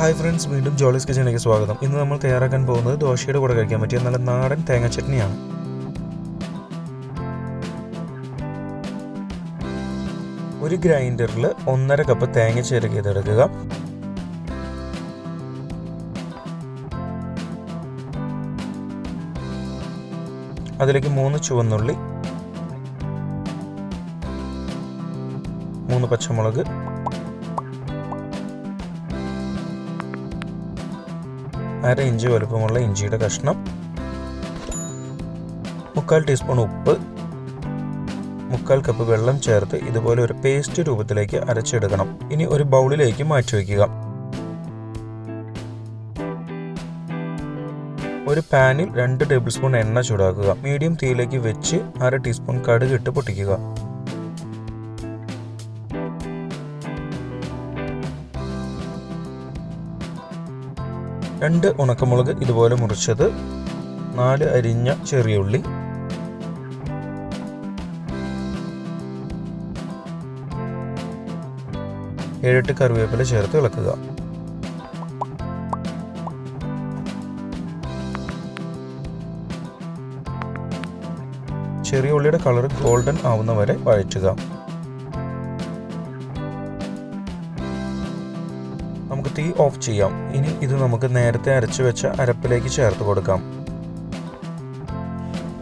Hi friends വീണ്ടും ജോളീസ് കിച്ചണിലേക്ക് സ്വാഗതം. ഇന്ന് നമ്മൾ തയ്യാറാക്കാൻ പോകുന്നത് ദോശയുടെ കൂടെ കഴിക്കാൻ പറ്റിയ നല്ല നാടൻ തേങ്ങ ചട്നിയാണ്. ഒരു ഗ്രൈൻഡറിൽ ഒന്നര കപ്പ് തേങ്ങ ചിരകിയതെടുക്കുക. അതിലേക്ക് മൂന്ന് ചുവന്നുള്ളി മൂന്ന് പച്ചമുളക് അര ഇഞ്ച് വലുപ്പമുള്ള ഇഞ്ചിയുടെ കഷ്ണം മുക്കാൽ ടീസ്പൂൺ ഉപ്പ് മുക്കാൽ കപ്പ് വെള്ളം ചേർത്ത് ഇതുപോലെ ഒരു പേസ്റ്റ് രൂപത്തിലേക്ക് അരച്ചെടുക്കണം. ഇനി ഒരു ബൗളിലേക്ക് മാറ്റി വയ്ക്കുക. ഒരു പാനിൽ രണ്ട് ടേബിൾ സ്പൂൺ എണ്ണ ചൂടാക്കുക. മീഡിയം തീയിലേക്ക് വെച്ച് അര ടീസ്പൂൺ കടുക് ഇട്ട് പൊട്ടിക്കുക. രണ്ട് ഉണക്കമുളക് ഇതുപോലെ മുറിച്ചത്. നാല് അരിഞ്ഞ ചെറിയ ഉള്ളി. ഏഴെട്ട് കറിവേപ്പില ചേർത്ത് ഇളക്കുക. ചെറിയ ഉള്ളിയുടെ കളർ ഗോൾഡൻ ആവുന്ന വരെ വഴറ്റുക. നമുക്ക് തീ ഓഫ് ചെയ്യാം. ഇനി ഇത് നമുക്ക് നേരത്തെ അരച്ചു വെച്ച അരപ്പിലേക്ക് ചേർത്ത് കൊടുക്കാം.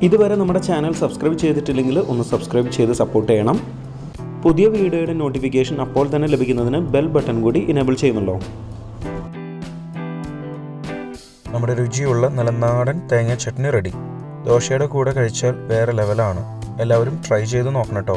ഇതുവരെ നമ്മുടെ ചാനൽ സബ്സ്ക്രൈബ് ചെയ്തിട്ടില്ലെങ്കിൽ ഒന്ന് സബ്സ്ക്രൈബ് ചെയ്ത് സപ്പോർട്ട് ചെയ്യണം. പുതിയ വീഡിയോയുടെ നോട്ടിഫിക്കേഷൻ അപ്പോൾ തന്നെ ലഭിക്കുന്നതിന് ബെൽ ബട്ടൺ കൂടി ഇനേബിൾ ചെയ്യുമല്ലോ. നമ്മുടെ രുചിയുള്ള നല്ല നാടൻ തേങ്ങ ചട്നി റെഡി ദോശയുടെ കൂടെ കഴിച്ചാൽ വേറെ ലെവലാണ് എല്ലാവരും ട്രൈ ചെയ്ത് നോക്കണം കേട്ടോ.